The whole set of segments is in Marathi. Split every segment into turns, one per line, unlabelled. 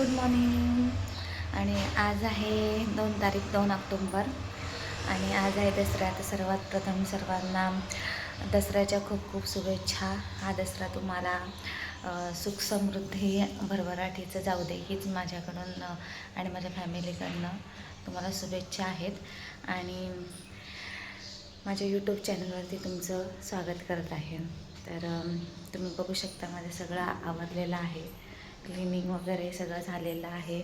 Good morning. आणि आज आहे दोन तारीख दोन ऑक्टोंबर. आणि आज आहे दसरा तर सर्वात प्रथम सर्वांना दसऱ्याच्या खूप खूप शुभेच्छा. हा दसरा तुम्हाला सुख समृद्धी भरभराटीचं जाऊ दे हीच माझ्याकडून आणि माझ्या फॅमिलीकडनं तुम्हाला शुभेच्छा आहेत. आणि माझ्या यूट्यूब चॅनलवरती तुमचं स्वागत करत आहे. तर तुम्ही बघू शकता माझं सगळं आवरलेलं आहे. क्लिनिंग वगैरे सगळं झालेलं आहे.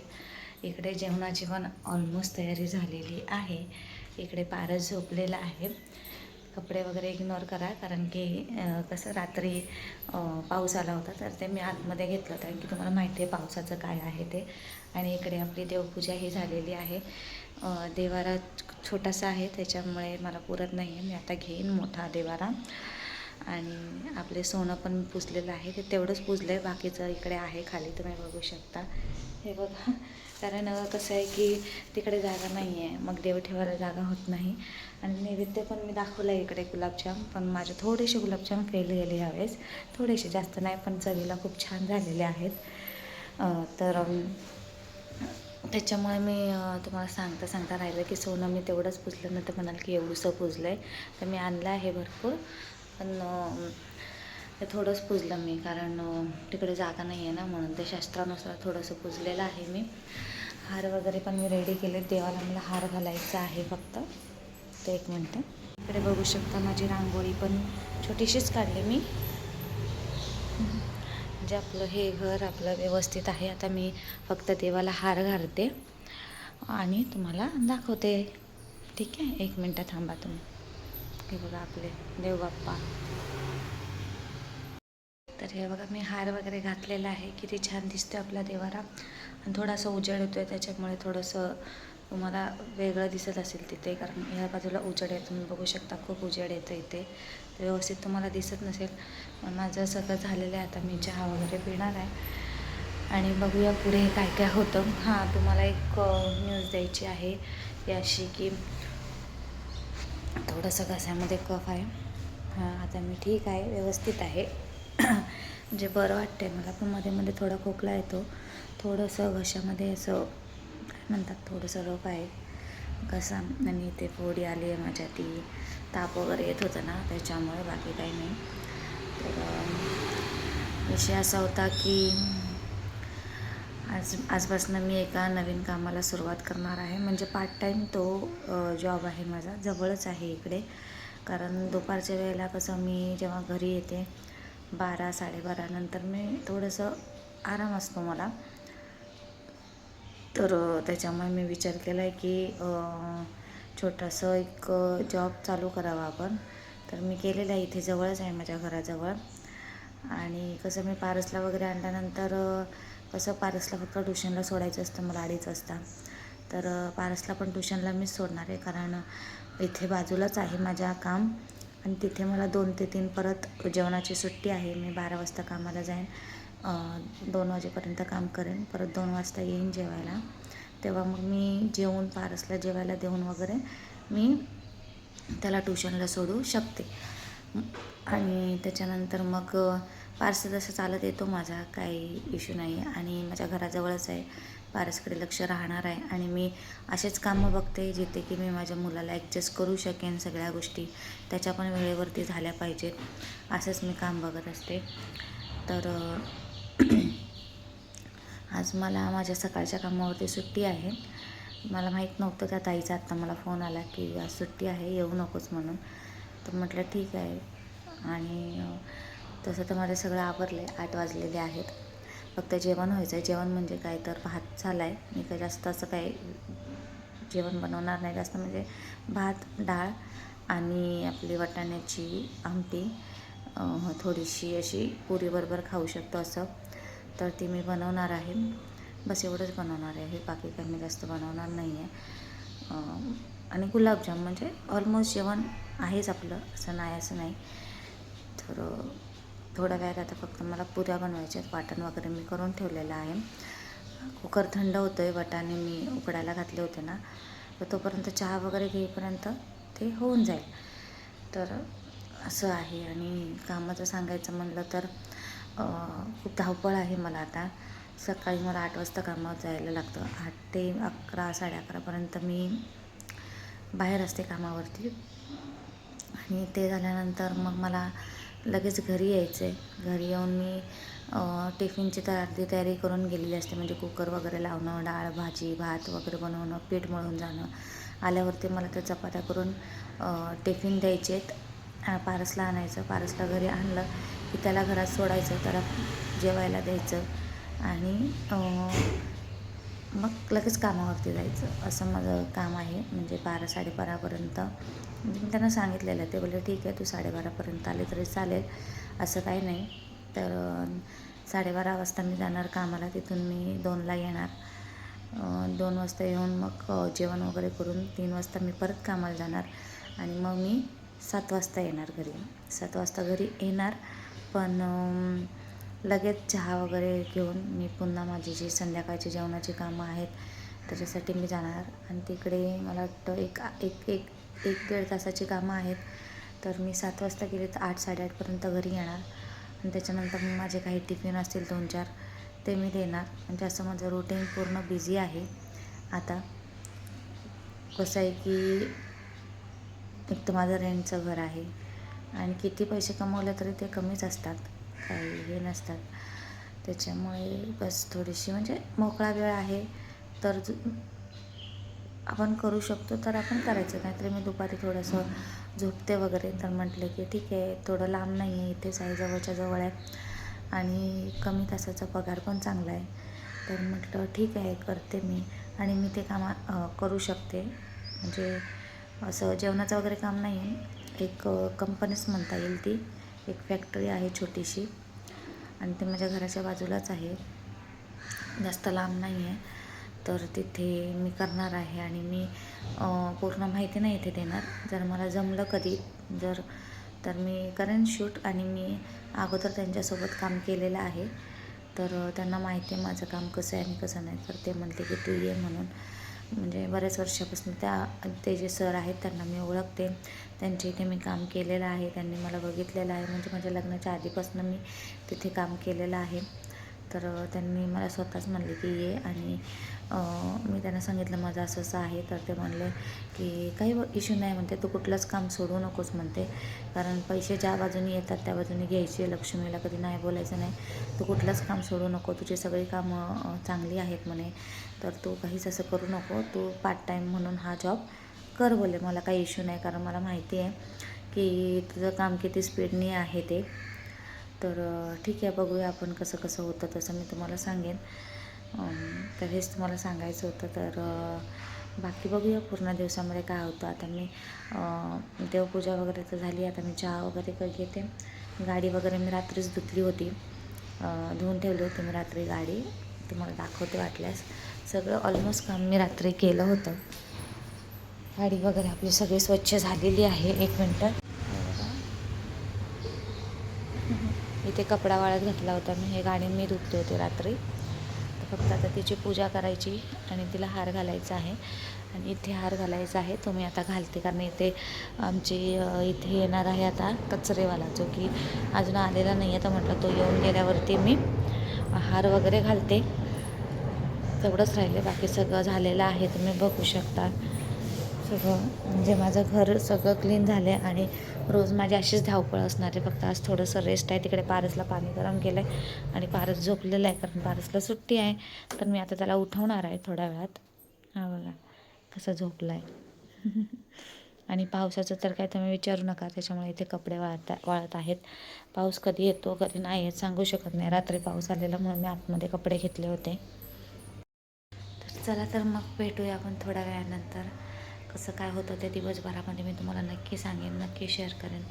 इकडे जेवणाची पण ऑलमोस्ट तयारी झालेली आहे. इकडे पारस झोपलेला आहे. कपडे वगैरे इग्नोर करा कारण की कसं रात्री पाऊस आला होता तर ते मी आतमध्ये घेतलं होतं कारण की तुम्हाला माहिती आहे पावसाचं काय आहे ते. आणि इकडे आपली देवपूजा ही झालेली आहे. देवारा छोटासा आहे त्याच्यामुळे मला पुरत नाही आहे मी आता घेईन मोठा देवारा. आणि आपले सोनं पण पुसलेलं पुजलेलं आहे. ते तेवढंच पुजलं आहे बाकीचं इकडे आहे खाली तुम्ही बघू शकता. हे बघा. कारण कसं आहे की तिकडे जागा नाही आहे मग देव ठेवायला जागा होत नाही. आणि नैवेद्य पण मी दाखवलं आहे इकडे गुलाबजाम. पण माझे थोडेसे गुलाबजाम फेल गेले यावेळेस. थोडेसे जास्त नाही पण चवीला खूप छान झालेले आहेत. तर त्याच्यामुळे मी तुम्हाला सांगता सांगता राहिलं की सोनं मी तेवढंच पुजलं नंतर म्हणाल की एवढंसं पुजलं आहे तर मी आणलं आहे भरपूर. पण ते थोडंच पुजलं मी. कारण तिकडे जागा नाही आहे ना म्हणून. ते शास्त्रानुसार थोडंसं पुजलेलं आहे मी. हार वगैरे पण मी रेडी केले देवाला मला हार घालायचा आहे फक्त. ते एक मिनटं. इकडे बघू शकता माझी रांगोळी पण छोटीशीच काढली मी. म्हणजे आपलं हे घर आपलं व्यवस्थित आहे. आता मी फक्त देवाला हार घालते. आणि तुम्हाला दाखवते. ठीक आहे? एक मिनटं थांबा तुम्ही. हे बघा आपले देवबाप्पा. तर हे बघा मी हार वगैरे घातलेला आहे किती छान दिसतो आपला देवारा. आणि थोडासा उजेड येतो आहे त्याच्यामुळे थोडंसं तुम्हाला वेगळं दिसत असेल तिथे कारण ह्या बाजूला उजेड आहे तुम्ही बघू शकता खूप उजेड येतं इथे. व्यवस्थित तुम्हाला दिसत नसेल पण माझं सगळं झालेलं आहे आता मी चहा वगैरे पिणार आहे. आणि बघूया पुढे काय काय होतं. हां तुम्हाला एक न्यूज द्यायची आहे ती अशी की थोडंसं घशामध्ये कफ आहे. हां आता मी ठीक आहे व्यवस्थित आहे. म्हणजे बरं वाटतंय मला पण मध्ये मध्ये थोडा खोकला येतो. थोडंसं घशामध्ये असं काय म्हणतात थोडंसं रफ आहे. घसा आणि ते फोडी आली आहे माझ्या ती ताप वगैरे येत होतं ना त्याच्यामुळे बाकी काही नाही. तर विषय असा होता की आज आजपासून मी एका नवीन कामाला सुरुवात करणार आहे. म्हणजे पार्ट टाईम तो जॉब आहे माझा. जवळच आहे इकडे. कारण दुपारच्या वेळेला कसं मी जेव्हा घरी येते बारा साडेबारा नंतर मी थोडंसं आराम असतो मला. तर त्याच्यामुळे मी विचार केला आहे की छोटंसं एक जॉब चालू करावा आपण. तर मी केलेला आहे. इथे जवळच आहे माझ्या घराजवळ. आणि कसं मी पारसला वगैरे आणल्यानंतर कसं पारसला फक्त ट्युशनला सोडायचं असतं मला अडीच वाजता तर पारसला पण ट्युशनला मीच सोडणार आहे कारण इथे बाजूलाच आहे माझ्या काम. आणि तिथे मला दोन ते तीन परत जेवणाची सुट्टी आहे मी बारा वाजता कामाला जाईन. दोन वाजेपर्यंत काम करेन परत दोन वाजता येईन जेवायला. तेव्हा मग मी जेवून पारसला जेवायला देऊन वगैरे मी त्याला ट्युशनला सोडू शकते. आणि त्याच्यानंतर मग पारस जसं चालत येतो माझा काही इश्यू नाही. आणि माझ्या घराजवळच आहे. पारसकडे लक्ष राहणार आहे. आणि मी असेच कामं बघते जिथे की मी माझ्या मुलाला ॲडजस्ट करू शकेन सगळ्या गोष्टी. त्याच्या पण वेळेवरती झाल्या पाहिजेत. असंच मी काम बघत असते. तर आज मला माझ्या सकाळच्या कामावरती सुट्टी आहे. मला माहीत नव्हतं त्या ताईचा. आत्ता मला फोन आला की आज सुट्टी आहे. येऊ नकोस म्हणून. तर म्हटलं ठीक आहे. आणि तसं तर माझं सगळं आवरलं आहे आठ वाजलेले आहेत. फक्त जेवण व्हायचं आहे जेवण म्हणजे काय तर भात झाला आहे मी काय जास्त असं काही जेवण बनवणार नाही. जास्त म्हणजे भात डाळ आणि आपली वाटाण्याची आमटी थोडीशी अशी पुरीबरोबर खाऊ शकतो असं. तर ती मी बनवणार आहे. बस एवढंच बनवणार आहे. बाकी काही मी जास्त बनवणार नाही आहे आणि गुलाबजाम म्हणजे ऑलमोस्ट जेवण आहेच आपलं. असं नाही असं नाही. तर थोडा थोड्या वेळात आता फक्त मला पुऱ्या बनवायच्या आहेत. वाटण वगैरे मी करून ठेवलेलं आहे. कुकर थंड होतं आहे वटाने मी उकडायला घातले होते ना तर तोपर्यंत चहा वगैरे घेईपर्यंत ते होऊन जाईल. तर असं आहे आणि कामाचं सांगायचं म्हणलं तर खूप धावपळ आहे मला आता. सकाळी मला आठ वाजता कामावर जायला लागतं. आठ ते अकरा साडे अकरापर्यंत मी बाहेर असते कामावरती. आणि ते झाल्यानंतर मग मला लगेच घरी यायचं. आहे घरी येऊन मी टिफिनची तयारी तयारी करून गेलेली असते. म्हणजे कुकर वगैरे लावणं डाळ भाजी भात वगैरे बनवणं पीठ मळून जाणं. आल्यावरती मला त्या चपात्या करून टिफिन द्यायचे आहेत पारसला आणायचं. पारसला घरी आणलं की त्याला घरात सोडायचं. त्याला जेवायला द्यायचं. आणि मग लगेच कामावरती जायचं. असं माझं काम आहे. म्हणजे बारा साडेबारापर्यंत. मी त्यांना सांगितलेलं ते बोलले ठीक आहे तू साडेबारापर्यंत आले तरी चालेल. असं काही नाही. तर साडेबारा वाजता मी जाणार कामाला. तिथून मी दोनला येणार. दोन वाजता येऊन मग जेवण वगैरे करून तीन वाजता मी परत कामाला जाणार. आणि मग मी सात वाजता येणार घरी. सात वाजता घरी येणार. पण लगेच चहा वगैरे घेऊन मी पुन्हा माझी जी संध्याकाळची जेवणाची कामं आहेत त्याच्यासाठी मी जाणार. आणि तिकडे मला वाटतं एक एक एक एक दीड तासाची कामं आहेत. तर मी सात वाजता गेले तर आठ साडेआठपर्यंत घरी येणार. आणि त्याच्यानंतर मग माझे काही टिफिन असतील दोन चार ते मी देणार. म्हणजे असं माझं रुटीन पूर्ण बिझी आहे. आता कसं आहे की एक तर माझं रेंटचं घर आहे. आणि किती पैसे कमवले तरी ते कमीच असतात. काही हे नसतात. त्याच्यामुळे बस थोडीशी म्हणजे मोकळा वेळ आहे. तर आपण करू शकतो तर आपण करायचं. नाहीतर मी दुपारी थोडंसं झोपते वगैरे. तर म्हटलं की ठीक आहे थोडं लांब नाही आहे इथेच आहे जवळच्या जवळ आहे. आणि कमी तासाचा पगार पण चांगला आहे. तर म्हटलं ठीक आहे करते मी. आणि मी ते कामा करू शकते. म्हणजे असं जेवणाचं वगैरे काम नाही आहे एक कंपनीच म्हणता येईल ती. एक फॅक्टरी आहे छोटीशी. आणि ते माझ्या घराच्या बाजूलाच आहे. जास्त लांब नाही आहे तर तिथे मी करणार आहे आणि मी पूर्ण माहिती नाही इथे देणार. जर मला जमलं कधी जर तर मी करेन शूट आणि मी अगोदर त्यांच्यासोबत काम केलेलं आहे. तर त्यांना माहिती आहे माझं काम कसं आहे आणि कसं नाही. तर ते म्हणते की तू ये म्हणून. म्हणजे बऱ्याच वर्षापासून त्या ते जे सर आहेत त्यांना मी ओळखते. त्यांच्या इथे मी काम केलेलं आहे. त्यांनी मला बघितलेलं आहे. म्हणजे माझ्या लग्नाच्या आधीपासून मी तिथे काम केलेलं आहे. तर त्यांनी मला स्वतःच म्हणले की ये आणि मी त्यांना सांगितलं माझं असं असं आहे. तर ते म्हणले की काही इश्यू नाही म्हणते तू कुठलंच काम सोडू नकोस म्हणते. कारण पैसे ज्या बाजूने येतात त्या बाजूने घ्यायचे. लक्ष्मीला कधी नाही बोलायचं नाही. तू कुठलंच काम सोडू नको. तुझी सगळी कामं चांगली आहेत म्हणे. तर तू काहीच असं करू नको. तू पार्ट टाईम म्हणून हा जॉब कर बोले मला काही इश्यू नाही. कारण मला माहिती आहे की तुझं काम किती स्पीडनी आहे ते. तर ठीक आहे बघूया आपण कसं कसं होतं तसं मी तुम्हाला सांगेन. तर हेच तुम्हाला सांगायचं होतं तर बाकी बघूया पूर्ण दिवसामध्ये काय होतं. आता मी देवपूजा वगैरे तर झाली आता मी चहा वगैरे घेते. गाडी वगैरे मी रात्रीच धुतली होती. धुवून ठेवली होती मी रात्री गाडी. तुम्हाला दाखवते वाटल्यास. सगळं ऑलमोस्ट काम मी रात्री केलं होतं. गाडी वगैरे आपली सगळी स्वच्छ झालेली आहे. एक मिनटं. इथे कपडा वाळत घातला होता. मी हे गाणे मी धुतले होते रात्री. तर फक्त आता तिची पूजा करायची आणि तिला हार घालायचा आहे. आणि इथे हार घालायचा आहे. तो मी आता घालते कारण इथे आमची इथे येणार आहे आता कचरेवाला. जो की अजून आलेला नाही आहे. तर म्हटलं तो येऊन गेल्यावरती मी हार वगैरे घालते. तेवढंच राहिले. बाकी सगळं झालेलं आहे. तुम्ही बघू शकता. सगळं म्हणजे माझं घर सगळं क्लीन झालं आहे आणि रोज माझी अशीच धावपळ असणार आहे. फक्त आज थोडंसं रेस्ट आहे. तिकडे पारसला पाणी गरम केलं आहे आणि पारस झोपलेलं आहे कारण पारसला सुट्टी आहे. तर मी आता त्याला उठवणार आहे थोड्या वेळात. हा बघा कसं झोपलं आहे आणि पावसाचं तर काय तुम्ही विचारू नका. त्याच्यामुळे इथे कपडे वाळत वाळत आहेत. पाऊस कधी येतो कधी नाही येत सांगू शकत नाही. रात्री पाऊस आलेला म्हणून मी आतमध्ये कपडे घेतले होते. तर चला तर मग भेटूया आपण थोड्या वेळानंतर. कसं काय होतं ते दिवसभरामध्ये मी तुम्हाला नक्की सांगेन नक्की शेअर करेन.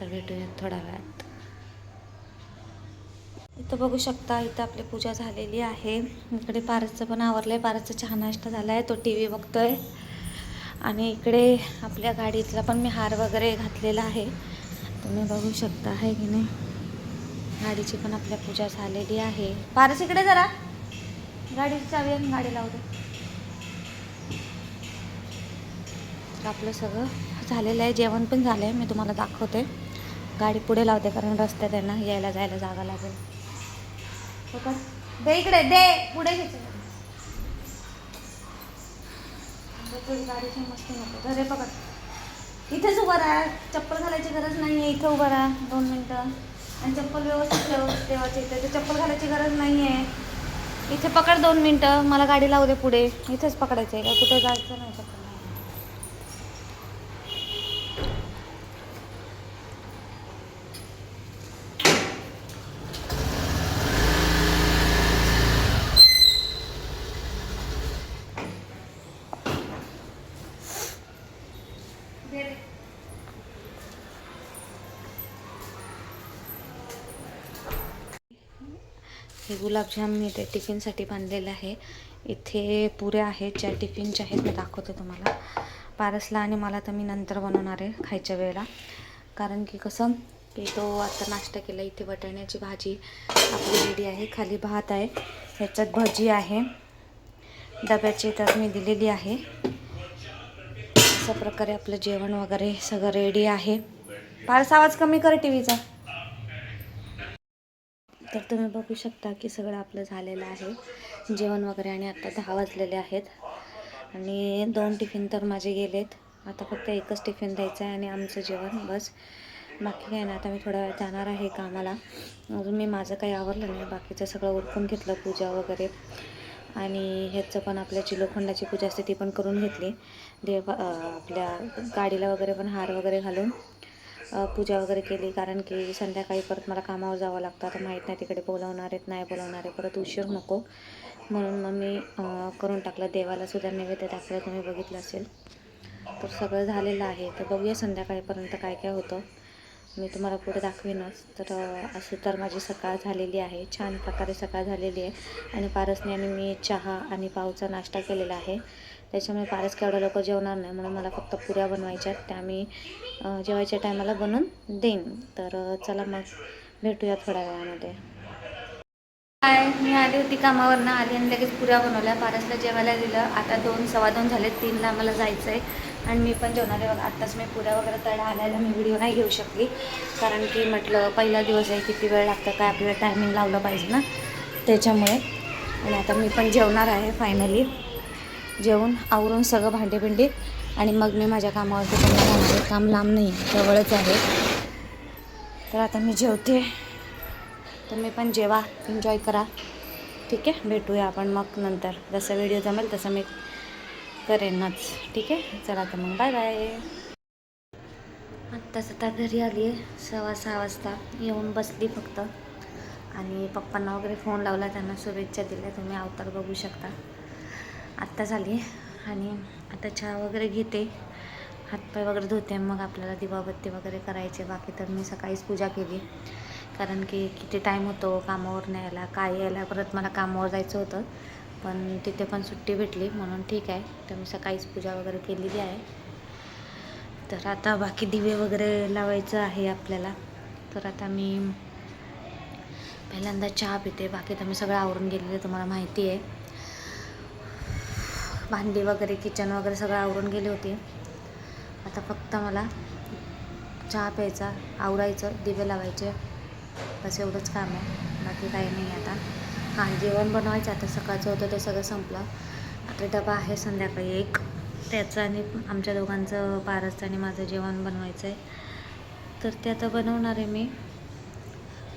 तर भेटूयात थोड्या वेळात. इथं बघू शकता इथं आपली पूजा झालेली आहे. इकडे पारसचं पण आवरलं आहे पारसचा चहा नाश्ता झाला आहे तो टी व्ही बघतोय. आणि इकडे आपल्या गाडीतला पण मी हार वगैरे घातलेला आहे. तुम्ही बघू शकता आहे की नाही? गाडीची पण आपल्या पूजा झालेली आहे. पारस इकडे जरा. गाडीची चावी आणि गाडी लावू आपलं सगळं झालेलं आहे. जेवण पण झालं आहे. मी तुम्हाला दाखवते. गाडी पुढे लावते कारण रस्त्यात आहे ना यायला जायला जागा लागेल. हो का? दे इकडे दे. पुढे घ्यायचं गाडीची मस्ती नको. घरे पकड. इथेच उभा राहा. चप्पल घालायची गरज नाही आहे इथं उभं राहा. दोन मिनटं. आणि चप्पल व्यवस्थित ठेव. देवाची इथे. ते चप्पल घालायची गरज नाही आहे इथे पकड दोन मिनटं. मला गाडी लावू दे पुढे. इथेच पकडायचं आहे का? कुठे जायचं नाही चप्पल हे गुलाबजाम मी ते टिफिनसाठी बांधलेलं आहे. इथे पुऱ्या आहेत ज्या टिफिनच्या आहेत मी दाखवते तुम्हाला. पारसला आणि मला तर मी नंतर बनवणार आहे खायच्या वेळेला. कारण की कसं की तो आता नाश्ता केला इथे वटाण्याची भाजी आपली रेडी आहे. खाली भात आहे ह्याच्यात भजी आहे. डब्याची तर मी दिलेली आहे. अशा प्रकारे आपलं जेवण वगैरे सगळं रेडी आहे. पारस आवाज कमी कर टी व्हीचा तर तुम्ही बघू शकता की सगळं आपलं झालेलं आहे. जेवण वगैरे आणि आता दहा वाजलेले आहेत. आणि दोन टिफिन तर माझे गेलेत. आता फक्त एकच टिफिन द्यायचं आहे आणि आमचं जेवण बस. बाकी काय ना आता मी थोड्या वेळ जाणार आहे कामाला. अजून मी माझं काही आवरलं नाही. बाकीचं सगळं उरकून घेतलं पूजा वगैरे. आणि ह्याचं पण आपल्या जी लोखंडाची पूजा असते ती पण करून घेतली. देव आपल्या गाडीला वगैरे पण हार वगैरे घालून. पूजा वगैरे केली. कारण की संध्याकाळी परत मला कामावर जावं लागतं. आता माहीत नाही तिकडे बोलवणार आहेत नाही बोलवणार आहे परत उशीर नको. म्हणून मग मी करून टाकलं. देवालासुद्धा नैवेद्य दाखवलं तुम्ही बघितलं असेल. तर सगळं झालेलं आहे. तर बघूया संध्याकाळीपर्यंत काय काय होतं. मी तुम्हाला पुढे दाखवीनच. तर अशी तर माझी सकाळ झालेली आहे. छान प्रकारे सकाळ झालेली आहे. आणि पारसने आणि मी चहा आणि पावचा नाश्ता केलेला आहे. त्याच्यामुळे पारस केवढं लवकर जेवणार नाही म्हणून मला फक्त पुऱ्या बनवायच्या आहेत. त्या मी जेवायच्या टायमाला बनवून देईन. तर चला मग भेटूया थोड्या वेळामध्ये. काय मी आली होती कामावरनं. आली आणि लगेच पुऱ्या बनवल्या. पारसला जेवायला दिलं. आता दोन सव्वा दोन झाले तीनला मला जायचं आहे आणि मी पण जेवणार आहे बघा. आत्ताच मी पुऱ्या वगैरे तळा आल्याला मी व्हिडिओ नाही घेऊ शकली. कारण की म्हटलं पहिला दिवस आहे. किती वेळ लागतं? काय आपल्याला टायमिंग लावलं पाहिजे ना? त्याच्यामुळे. आणि आता मी पण जेवणार आहे फायनली जेवून आवरून सगळं भांडे बिंडे आणि मग मी माझ्या कामावरती पण जाणार काम लांब नाही जवळच आहे. तर आता मी जेवते. तुम्ही पण जेवा एन्जॉय करा. ठीक आहे? भेटूया आपण मग नंतर. जसं व्हिडिओ जमेल तसं मी करेनच. ठीक आहे? चला तर मग. बाय बाय आत्ताच आता घरी आली आहे. सव्वा सहा वाजता. येऊन बसली फक्त. आणि पप्पांना वगैरे फोन लावला. त्यांना शुभेच्छा दिल्या. तुम्ही अवतार बघू शकता. आत्ता झाली आणि आता चहा वगैरे घेते. हातपाय वगैरे धुते मग आपल्याला दिवाबत्ती वगैरे करायचे. बाकी तर मी सकाळीच पूजा केली. कारण की किती टाईम होतो कामावर यायला काय यायला परत मला कामावर जायचं होतं. पण तिथे पण सुट्टी भेटली म्हणून ठीक आहे. तर मी सकाळीच पूजा वगैरे केलेली आहे. तर आता बाकी दिवे वगैरे लावायचं आहे आपल्याला. तर आता मी पहिल्यांदा चहा पिते. बाकी तर मी सगळं आवरून गेलेलं तुम्हाला माहिती आहे. भांडी वगैरे किचन वगैरे सगळं आवरून गेले होते. आता फक्त मला चहा प्यायचा आवरायचं दिवे लावायचे. बस एवढंच काम आहे. बाकी काही नाही आता. हां जेवण बनवायचं आता. सकाळचं होतं ते सगळं संपलं. आता डबा आहे संध्याकाळी एक. त्याचं आणि आमच्या दोघांचं पारसचं आणि माझं जेवण बनवायचं आहे तर ते आता बनवणार आहे मी.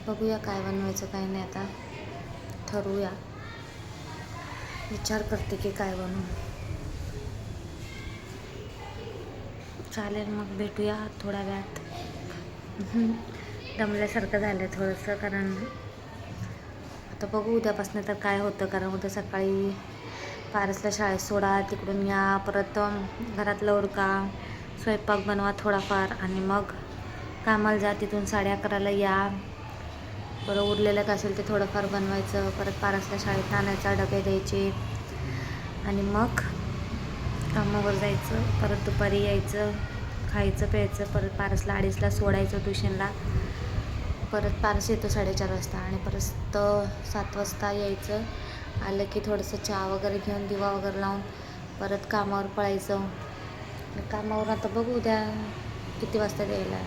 बघूया काय बनवायचं काय नाही आता. ठरवूया. विचार करते की काय बनवू. चालेल मग भेटूया थोड्या वेळात. दमल्यासारखं झालं आहे थोडंसं कारण आता बघू उद्यापासून तर काय होतं कारण उद्या सकाळी पारसला शाळेत सोडा तिकडून या परत घरात घरातलं उरका स्वयंपाक बनवा थोडाफार आणि मग कामाला जा तिथून साडे अकराला या. बरं उरलेलं काय असेल ते थोडंफार बनवायचं परत पारसला शाळेत आणायचा डबे द्यायचे. आणि मग कामावर जायचं परत दुपारी यायचं खायचं प्यायचं परत पारसला अडीचला सोडायचं ट्युशनला. परत पारस येतो साडेचार वाजता आणि परत सात वाजता यायचं. आलं की थोडंसं चहा वगैरे घेऊन दिवा वगैरे लावून परत कामावर पळायचं. कामावर आता बघू उद्या किती वाजता द्यायला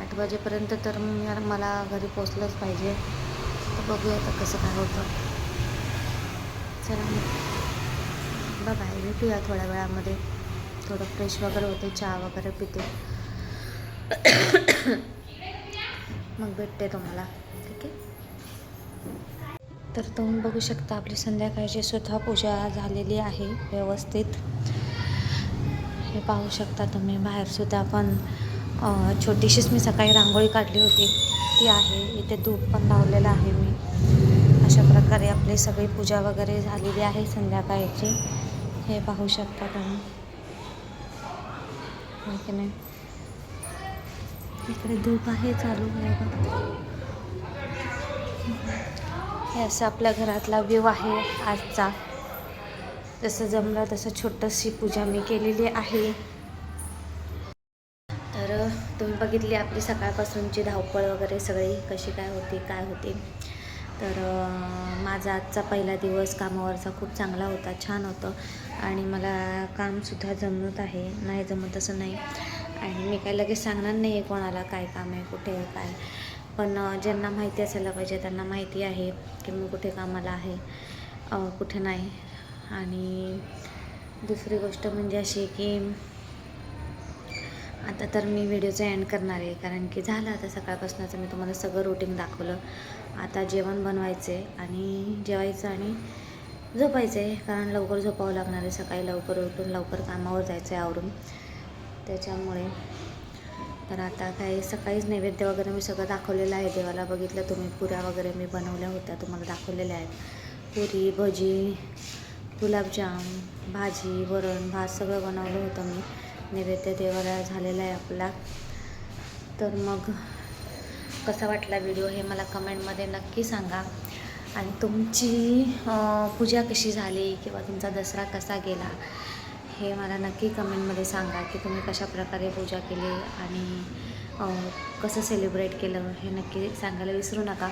आठ वाजेपर्यंत तर मी- मला घरी पोचलंच पाहिजे. तर बघूया आता कसं काय होतं. चला मग. बाय भेटूया थोड्या वेळामध्ये. थोडं फ्रेश वगैरे होते चहा वगैरे पिते. मग भेटते तुम्हाला. ठीक आहे? तर तुम्ही बघू शकता आपली संध्याकाळची सुद्धा पूजा झालेली आहे व्यवस्थित. हे पाहू शकता तुम्ही बाहेरसुद्धा पण छोटीशीच मी सकाळी रांगोळी काढली होती. ती आहे. इथे धूप पण लावलेलं आहे मी. अशा प्रकारे आपली सगळी पूजा वगैरे झालेली आहे संध्याकाळची. हे पाहू शकता तुम्ही. की नाही? इकडे धूप आहे चालू हे असं आपल्या घरातला व्यू आहे आजचा. जसं जमलं तसं छोटंशी पूजा मी केलेली आहे. तुम्ही बघितली आपली सकाळपासूनची धावपळ वगैरे सगळी कशी काय होती काय होती? तर माझा आजचा पहिला दिवस कामावरचा खूप चांगला होता छान होतं. आणि मला कामसुद्धा जमत आहे नाही जमत असं नाही. आणि मी काय लगेच सांगणार नाही आहे कोणाला काय काम आहे कुठे आहे काय. पण ज्यांना माहिती असायला पाहिजे त्यांना माहिती आहे की मी कुठे कामाला आहे कुठे नाही. आणि दुसरी गोष्ट म्हणजे अशी की आता तर मी व्हिडिओचं एंड करणार आहे. कारण की झालं आता सकाळपासूनच मी तुम्हाला सगळं रुटीन दाखवलं. आता जेवण बनवायचं आहे आणि जेवायचं आणि झोपायचं आहे कारण लवकर झोपावं लागणार आहे. सकाळी लवकर उठून लवकर कामावर जायचं आहे आवरून. त्याच्यामुळे तर आता काय सकाळीच नैवेद्य वगैरे मी सगळं दाखवलेलं आहे. देवाला बघितलं तुम्ही. पुऱ्या वगैरे मी बनवल्या होत्या तुम्हाला दाखवलेल्या आहेत. पुरी भजी गुलाबजाम भाजी वरण भात सगळं बनवलं होतं मी. नैवेद्य देवाला झालेला आहे आपला. तर मग कसा वाटला व्हिडिओ हे मला कमेंटमध्ये नक्की सांगा. आणि तुमची पूजा कशी झाली किंवा तुमचा दसरा कसा गेला हे मला नक्की कमेंटमध्ये सांगा की तुम्ही कशा प्रकारे पूजा केली आणि कसं सेलिब्रेट केलं हे नक्की सांगायला विसरू नका.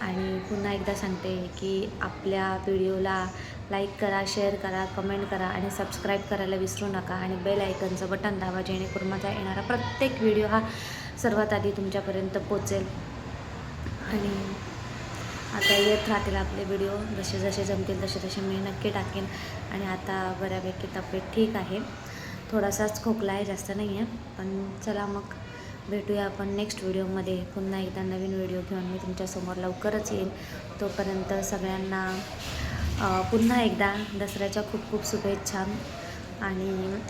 आणि पुन्हा एकदा सांगते की आपल्या व्हिडिओला लाईक करा शेअर करा कमेंट करा आणि सबस्क्राईब करायला विसरू नका आणि बेल आयकनचं बटन दाबा जेणेकरून माझा येणारा प्रत्येक व्हिडिओ हा सर्वात आधी तुमच्यापर्यंत पोचेल. आणि आता येत राहतील आपले व्हिडिओ जसे जसे जमतील तसे तसे मी नक्की टाकेन. आणि आता बऱ्यापैकी तब्येत ठीक आहे. थोडासाच खोकला आहे जास्त नाही आहे पण चला मग भेटूया आपण नेक्स्ट व्हिडिओमध्ये. पुन्हा एकदा नवीन व्हिडिओ घेऊन मी तुमच्यासमोर लवकरच येईन. तोपर्यंत सगळ्यांना पुन्हा एकदा दसऱ्याच्या खूप खूप शुभेच्छा. आणि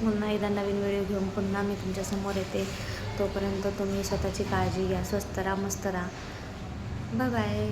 पुन्हा एकदा नवीन व्हिडिओ घेऊन पुन्हा मी तुमच्यासमोर येते. तोपर्यंत तुम्ही स्वतःची काळजी घ्या स्वस्त राहा मस्त राहा. Bye bye